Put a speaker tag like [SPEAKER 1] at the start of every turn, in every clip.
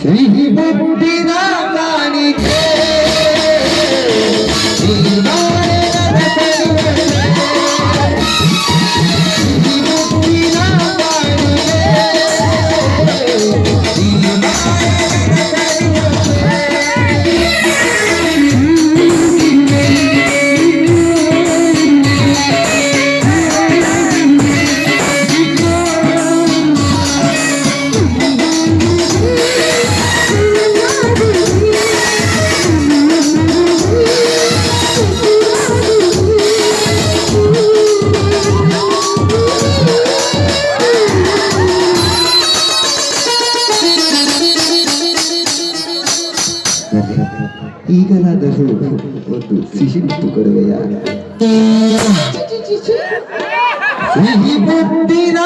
[SPEAKER 1] శ్రీ పుట్టిన దానికే ಈಗಲಾದರೂ ಒಂದು ಸಿಹಿ ಮುತ್ತು ಕೊಡುವೆಯ ಸಿಹಿ ಮುತ್ತಿನ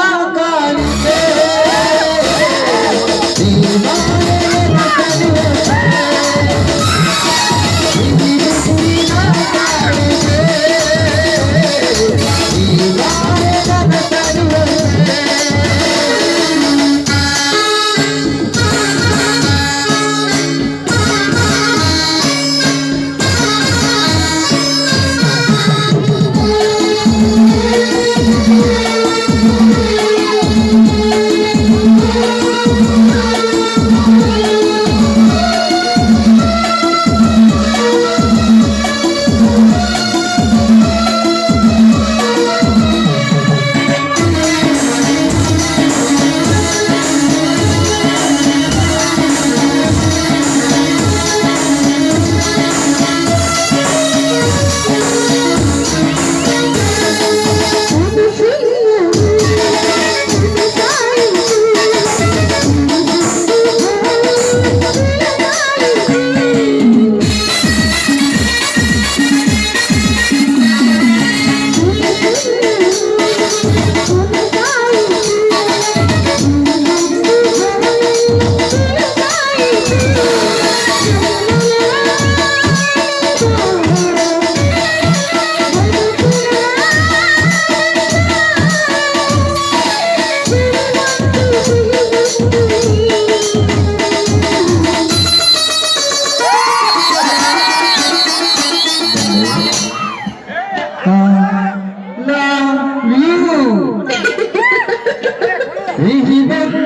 [SPEAKER 2] Vive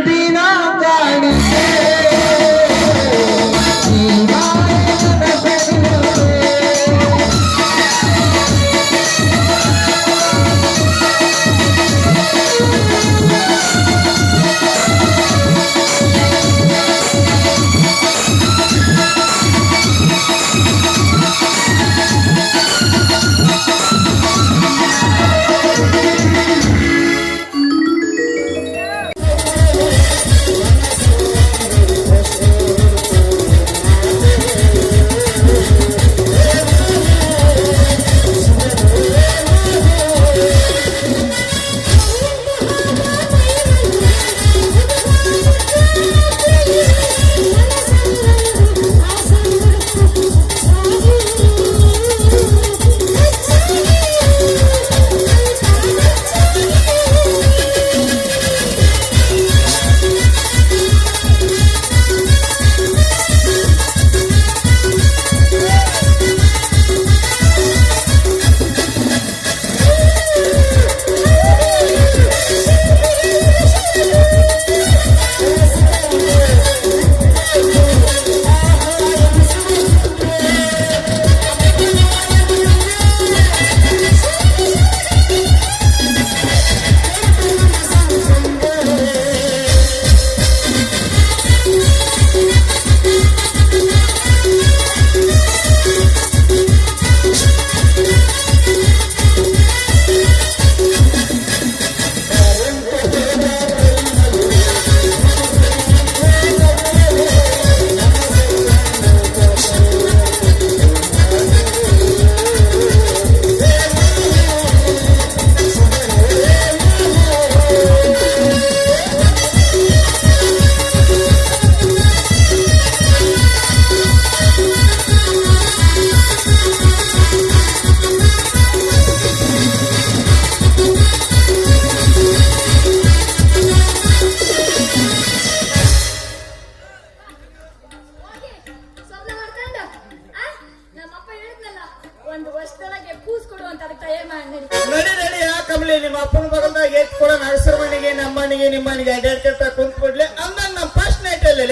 [SPEAKER 3] ನಡಿ ನಡಿ ಯಾ ಕಮಲಿ ನಿಮ್ಮ ಅಪ್ಪನ ಮಗಲ್ದಾಗ ಎತ್ ಕೂಡ ನರಸರ ಮನೆಗೆ ನಮ್ಮನಿಗೆ ನಿಮ್ಮನಿಗೆ ನಿಮ್ಮ ಕುಂತ್ ಕೊಡ್ಲಿ. ಅಂದ ನಮ್ಮ ಫಸ್ಟ್ ನೈಟ್ ಅಲ್ಲಿ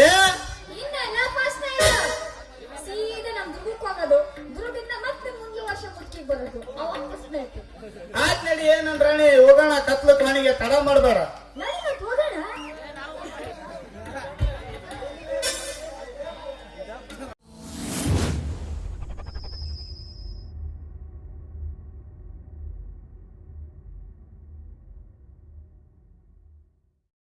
[SPEAKER 3] ಆಯ್ತು ನಡಿ ಏನಂದ್ರೆ ಹೋಗೋಣ ಕತ್ಲು ಕಾಣಿಗೆ ತಡ ಮಾಡಬೇಡ.